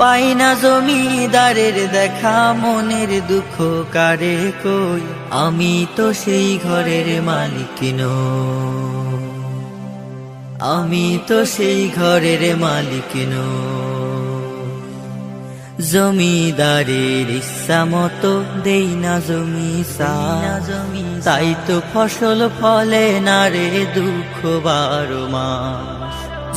পাই না জমিদারের দেখা, মনের দুঃখ কারে কই? আমি তো সেই ঘরের মালিক। আমি তো সেই ঘরের মালিক জমিদারের ইচ্ছা মতো দেই না জমি জমি তাই তো ফসল ফলে না রে দুঃখ বারো মাস।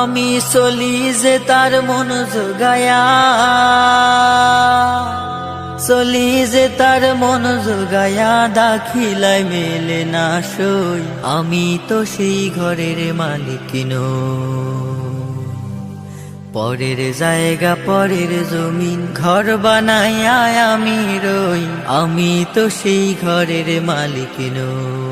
আমি চলি যে তার মন জোগায়া চলি যে তার মন জোগায়া, দাখিলায় মেলে না সই আমি তো সেই ঘরের মালিক। পরের জায়গা, পরের জমিন, ঘর বানাইয়া আমি রই আমি তো সেই ঘরের মালিক নই।